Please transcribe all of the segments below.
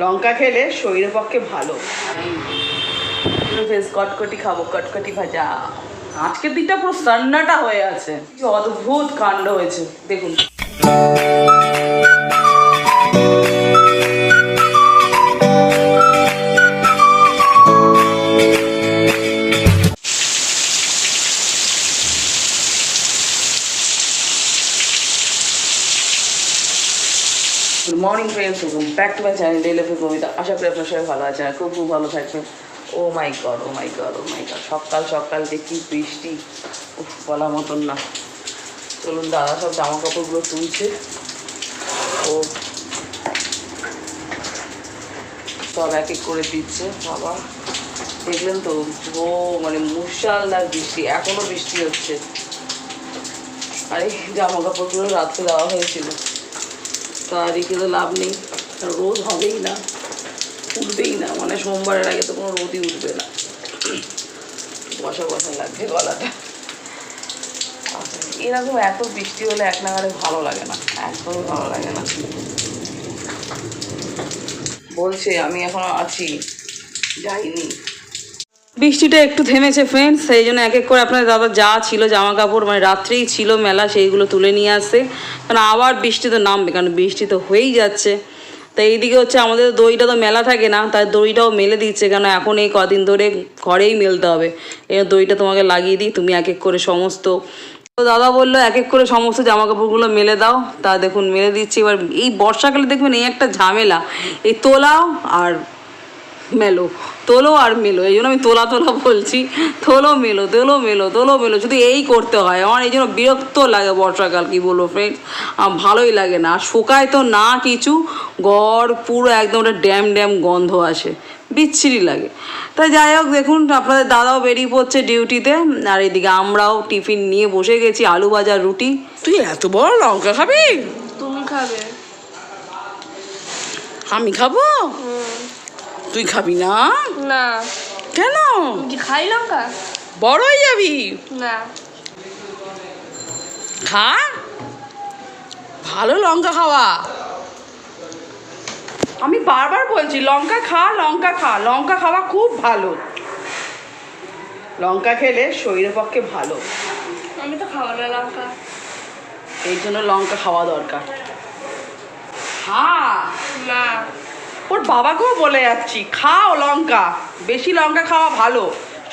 লঙ্কা খেলে শরীরের পক্ষে ভালো। বেশ কটকটি খাব, কটকটি ভাজা। আজকের দিনটা পুরো সান্নাটা হয়ে আছে। অদ্ভুত কাণ্ড হয়েছে, দেখুন। Friends welcome back to my channel daily of Kabita আশা করি আপনার সবাই ভালো আছেন খুব খুব ভালো থাকবেন ও my god oh my god oh my god সকাল সকাল দেখি বৃষ্টি। উফ বলা মতন না। চলুন দাদা সব জামা কাপড়গুলো তুলছে। ও সব এক এক করে দিচ্ছে, বাবা। দেখলেন তো, ও মানে মুশালদার বৃষ্টি, এখনও বৃষ্টি হচ্ছে। আরে জামা কাপড়গুলো রাত্রে দেওয়া হয়েছিল। তা রেখে তো লাভ নেই। রোদ হবেই না, উঠবেই না। মানে সোমবারের আগে তো কোনো রোদই উঠবে না। বসা বসা লাগছে গলাটা। এরকম এত বৃষ্টি হলে এক নাগারে ভালো লাগে না একদমই ভালো লাগে না। বলছে, আমি এখন আছি, যাইনি। বৃষ্টিটা একটু থেমেছে ফ্রেন্ডস সেই জন্য এক এক করে আপনার দাদা যা ছিল জামা কাপড় মানে রাত্রেই ছিল মেলা, সেইগুলো তুলে নিয়ে আসছে কারণ আবার বৃষ্টি তো নামবে, কারণ বৃষ্টি তো হয়েই যাচ্ছে। তাই এইদিকে হচ্ছে আমাদের দইটা তো মেলা থাকে না, তাই দইটাও মেলে দিচ্ছে কেন এখন এই কদিন ধরে ঘরেই মেলতে হবে। এই দইটা তোমাকে লাগিয়ে দিই, তুমি এক এক করে সমস্ত। তো দাদা বলল, এক এক করে সমস্ত জামা কাপড়গুলো মেলে দাও। তা দেখুন, মেলে দিচ্ছি। এবার এই বর্ষাকালে দেখবেন এই একটা ঝামেলা, এই তোলাও আর মেলো তোলো আর মেলো এই জন্য আমি তোলা তোলা বলছি। তোলো মেলো তোলো মেলো তোলো মেলো শুধু এই করতে হয় আমার এই জন্য বিরক্ত লাগে বর্ষাকাল কি বলব ফ্রেন্ডস আমার ভালোই লাগে না। আর শোকায় তো না কিছু গড় পুরো একদম একটা ড্যাম ড্যাম গন্ধ আসে বিচ্ছিরি লাগে। তাই যাই হোক দেখুন আপনাদের দাদাও বেরিয়ে পড়ছে ডিউটিতে আর এদিকে আমরাও টিফিন নিয়ে বসে গেছি আলু ভাজা রুটি। তুই এত বড় লঙ্কা খাবি? তুমি খাবে। আমি খাব? তুই খাবি না? না। কেন? খাই লঙ্কা? বড় হয়ে যাবি। না। খা। ভালো লঙ্কা খাওয়া। আমি বারবার বলছি লঙ্কা খা লঙ্কা খা। লঙ্কা খাওয়া খুব ভালো। লঙ্কা খেলে শরীরের পক্ষে ভালো। আমি তো খাওয়া না লঙ্কা। এই জন্য লঙ্কা খাওয়া দরকার। হ্যাঁ না। ওর বাবাকেও বলে যাচ্ছি, খাও লঙ্কা। বেশি লঙ্কা খাওয়া ভালো,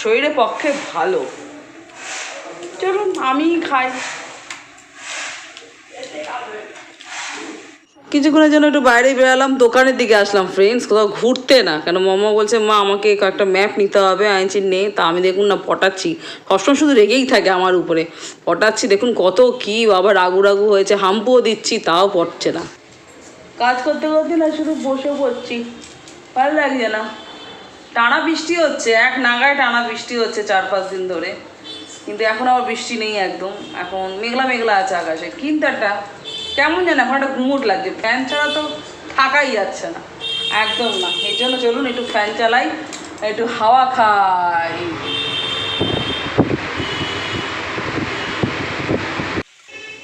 শরীরের পক্ষে ভালো। চলুন আমি খাই। কিছুক্ষণের জন্য একটু বাইরে বেরালাম, দোকানের দিকে আসলাম। ফ্রেন্ডস কোথাও ঘুরতে না। কেন, মামা বলছে, মা, আমাকে কয়েকটা ম্যাপ নিতে হবে আইনছি নে তা আমি দেখুন না, পটাচ্ছি। সবসময় শুধু রেগেই থাকে আমার উপরে। পটাচ্ছি, দেখুন কত কি, বাবা রাগু রাগু হয়েছে, হাম্পুও দিচ্ছি, তাও পটছে না। কাজ করতে করতে না শুধু বসে পড়ছি। ভালো লাগছে না। টানা বৃষ্টি হচ্ছে, এক নাগায় টানা বৃষ্টি হচ্ছে চার পাঁচ দিন ধরে। কিন্তু এখন আবার বৃষ্টি নেই একদম। এখন মেঘলা মেঘলা আছে আকাশে। কিন্তু একটা কেমন যেন এখন একটা ঘুমুট লাগছে। ফ্যান ছাড়া তো থাকাই যাচ্ছে না। একদম না। এই জন্য চলুন একটু ফ্যান চালাই, একটু হাওয়া খাই।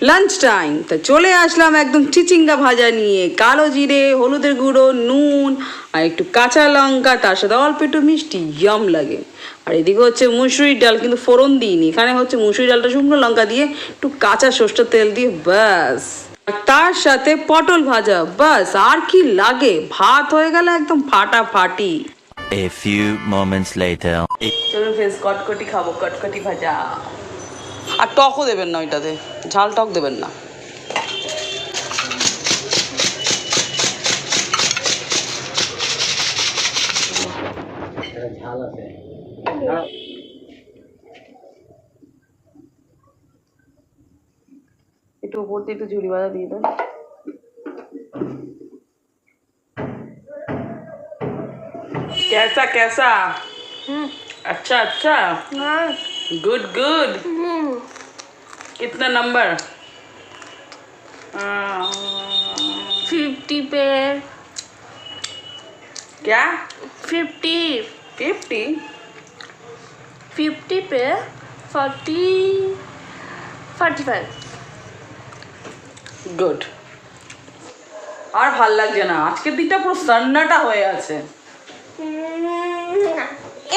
লাঞ্চ টাইম তা চলে আসলাম একদম চিচিঙ্গা ভাজা নিয়ে। কালো জিরে হলুদের গুঁড়ো নুন আর একটু কাঁচা লঙ্কা তার সাথে অল্প একটু মিষ্টি ইয়ম লাগে। আর এদিকে হচ্ছে মুসুরির ডাল কিন্তু ফোড়ন দিইনি। এখানে হচ্ছে মুসুরি ডালটা শুকনো লঙ্কা দিয়ে একটু কাঁচা সর্ষের তেল দিয়ে ব্যাস। আর তার সাথে পটল ভাজা ব্যাস। আর কি লাগে? ভাত হয়ে গেলে একদম ফাটাফাটি। A few moments later. চলুন ফেস কটকটি খাব কটকটি ভাজা। আর টকও দেবেন না ওইটাতে ঝাল টক দেবেন না একটু উপর দিয়ে একটু ঝুড়ি বাজা দিয়ে দেন कैसा कैसा अच्छा अच्छा না गुड गुड হুম कितना नंबर फिफ्टी पे क्या फिफ्टी फिफ्टी फिफ्टी पे फोर्टी फोर्टी फाइव गुड আর ভাল লাগছে না আজকের দিনটা পুরো সান্নাটা হয়ে আছে উম,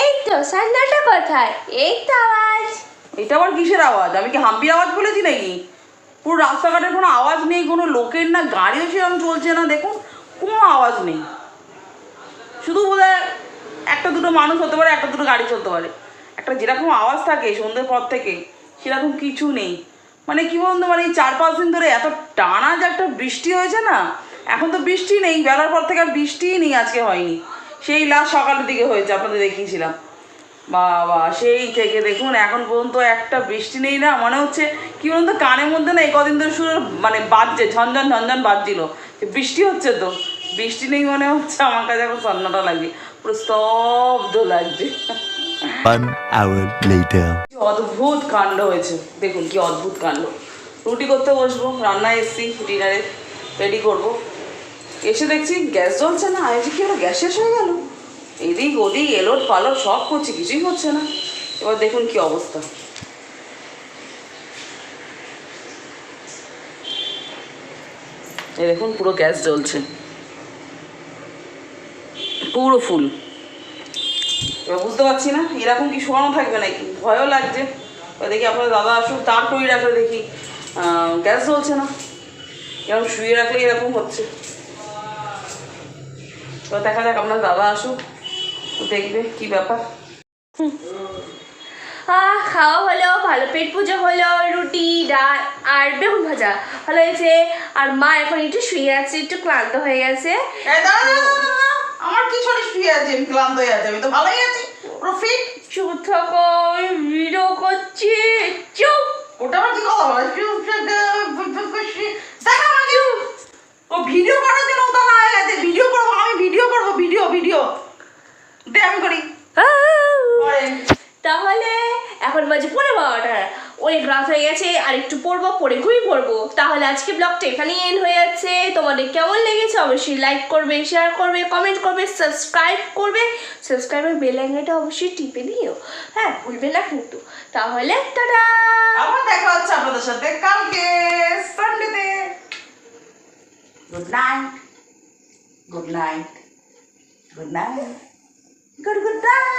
এই তো সান্নাটা কোথায়? এই তো আওয়াজ। এটা আবার কিসের আওয়াজ? আমি কি হাম্পির আওয়াজ বলেছি নাকি? পুরো রাস্তাঘাটের কোনো আওয়াজ নেই, কোনো লোকের না, গাড়িও সেরকম চলছে না, দেখুন, কোনো আওয়াজ নেই। শুধু বোধহয় একটা দুটো মানুষ হতে পারে, একটা দুটো গাড়ি চলতে পারে। একটা যেরকম আওয়াজ থাকে সন্ধ্যের পর থেকে, সেরকম কিছু নেই। মানে কি বলুন তো মানে এই চার পাঁচ দিন ধরে এত টানা যে একটা বৃষ্টি হয়েছে না, এখন তো বৃষ্টি নেই, বেলার পর থেকে আর বৃষ্টিই নেই, আজকে হয়নি। সেই লাস্ট সকালের দিকে হয়েছে আপনাদের দেখিয়েছিলাম। বাবা সেই থেকে দেখুন এখন পর্যন্ত একটা বৃষ্টি নেই না মনে হচ্ছে কি বলুন তো কানের মধ্যে না এই কদিন ধরে শুরু মানে বাজছে ঝনঝন ঝনঝন বাজছিল। বৃষ্টি হচ্ছে তো বৃষ্টি নেই মনে হচ্ছে আমার কাছে এখন সন্নাটা লাগছে পুরো স্তব্ধ লাগছে। অদ্ভুত কাণ্ড হয়েছে দেখুন কি অদ্ভুত কাণ্ড। রুটি করতে বসবো রান্নায় এসছি ডিনারে রেডি করব। এসে দেখছি গ্যাস জ্বলছে না আজ কি ওরা গ্যাস শেষ হয়ে গেল? এদিক ওদিক, এলোট পালট, সব করছি, কিছুই হচ্ছে না। এবার দেখুন কি অবস্থা। এই দেখুন পুরো গ্যাস জ্বলছে। পুরো ফুল। এবার বুঝতে পারছি না, এরকম কি শোয়ানো থাকবে নাকি? ভয়ও লাগছে। দেখি আপনার দাদা আসুক তার টই রাখলে দেখি গ্যাস জ্বলছে না। এরকম শুয়ে রাখলে এরকম হচ্ছে। এবার দেখা যাক আপনার দাদা আসুক দেখবে কি ব্যাপার আহ খাওয়া হলো ভালো পেট পুজো হলো রুটি ডাল আর বেগুন ভাজা ভালো হয়েছে আর মা এখন একটু শুয়ে আছে একটু ক্লান্ত হয়ে গেছে আমার কি শরীর শুয়ে আছে ক্লান্ত হয়ে আছে আমি তো ভালোই আছি পুরো চুপ থাকো আমি ভিডিও করছি চুপ ওটা আমার কি কথা বলে দেখা আমাকে ও ভিডিও করার জন্য উতলা হয়ে ভিডিও আমি ভিডিও করব ভিডিও ভিডিও দে আমি করি পরে। তাহলে এখন বাজে পনেরো বারোটা অনেক রাত হয়ে গেছে, আর একটু পড়ব পরে ঘুমিয়ে পড়ব। তাহলে আজকে ব্লগটা এখানেই এন্ড হয়ে যাচ্ছে। তোমাদের কেমন লেগেছে অবশ্যই লাইক করবে শেয়ার করবে কমেন্ট করবে সাবস্ক্রাইব করবে। সাবস্ক্রাইবের বেল আইকনটা অবশ্যই টিপে দিও। হ্যাঁ ভুলবে না কিন্তু। তাহলে টাটা! আবার দেখা হচ্ছে আপনাদের সাথে কালকে সানডেতে good night good night good night good good night